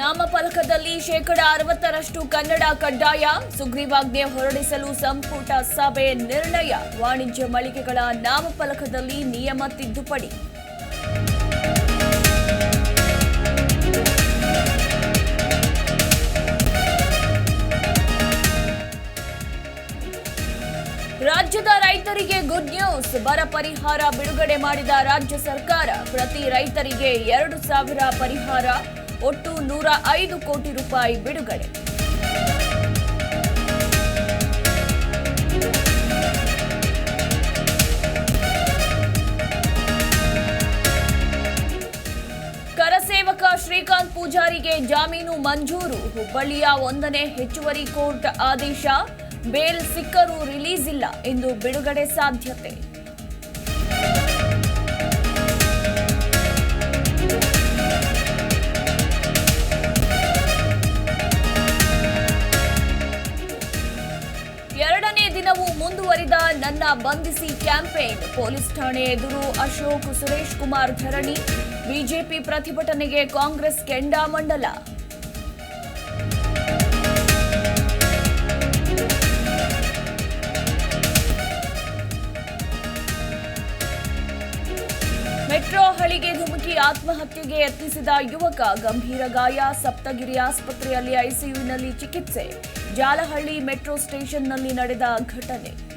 ನಾಮಫಲಕದಲ್ಲಿ ಶೇಕಡ ಅರವತ್ತರಷ್ಟು ಕನ್ನಡ ಕಡ್ಡಾಯ ಸುಗ್ರೀವಾಜ್ಞೆ ಹೊರಡಿಸಲು ಸಂಪುಟ ಸಭೆ ನಿರ್ಣಯ. ವಾಣಿಜ್ಯ ಮಳಿಗೆಗಳ ನಾಮಫಲಕದಲ್ಲಿ ನಿಯಮ ತಿದ್ದುಪಡಿ. ರಾಜ್ಯದ ರೈತರಿಗೆ ಗುಡ್ ನ್ಯೂಸ್ ಬರ ಪರಿಹಾರ ಬಿಡುಗಡೆ ಮಾಡಿದ ರಾಜ್ಯ ಸರ್ಕಾರ. ಪ್ರತಿ ರೈತರಿಗೆ ಎರಡು ಸಾವಿರ ಪರಿಹಾರ. ಒಟ್ಟು ನೂರ ಐದು ಕೋಟಿ ರೂಪಾಯಿ ಬಿಡುಗಡೆ. ಕರಸೇವಕ ಶ್ರೀಕಾಂತ್ ಪೂಜಾರಿಗೆ ಜಾಮೀನು ಮಂಜೂರು. ಹುಬ್ಬಳ್ಳಿಯ ಒಂದನೇ ಹೆಚ್ಚುವರಿ ಕೋರ್ಟ್ ಆದೇಶ. ಬೇಲ್ ಸಿಕ್ಕರೂ ರಿಲೀಸ್ ಇಲ್ಲ ಎಂದು ಬಿಡುಗಡೆ ಸಾಧ್ಯತೆ. ಮುಂದುವರಿದ ನನ್ನ ಬಂಧಿಸಿ ಕ್ಯಾಂಪೇನ್. ಪೊಲೀಸ್ ಠಾಣೆ ಎದುರು ಅಶೋಕ್ ಸುರೇಶ್ ಕುಮಾರ್ ಧರಣಿ. ಬಿಜೆಪಿ ಪ್ರತಿಭಟನೆಗೆ ಕಾಂಗ್ರೆಸ್ ಕೆಂಡಾಮಂಡಲ ಮೆಟ್ರೋ ಹಳಿಗೆ ಧುಮುಕಿ ಆತ್ಮಹತ್ಯೆಗೆ ಯತ್ನಿಸಿದ ಯುವಕ ಗಂಭೀರ ಗಾಯ. ಸಪ್ತಗಿರಿ ಆಸ್ಪತ್ರೆಯಲ್ಲಿ ಐಸಿಯುನಲ್ಲಿ ಚಿಕಿತ್ಸೆ. ಜಾಲಹಳ್ಳಿ ಮೆಟ್ರೋ ಸ್ಟೇಷನ್ನಲ್ಲಿ ನಡೆದ ಘಟನೆ.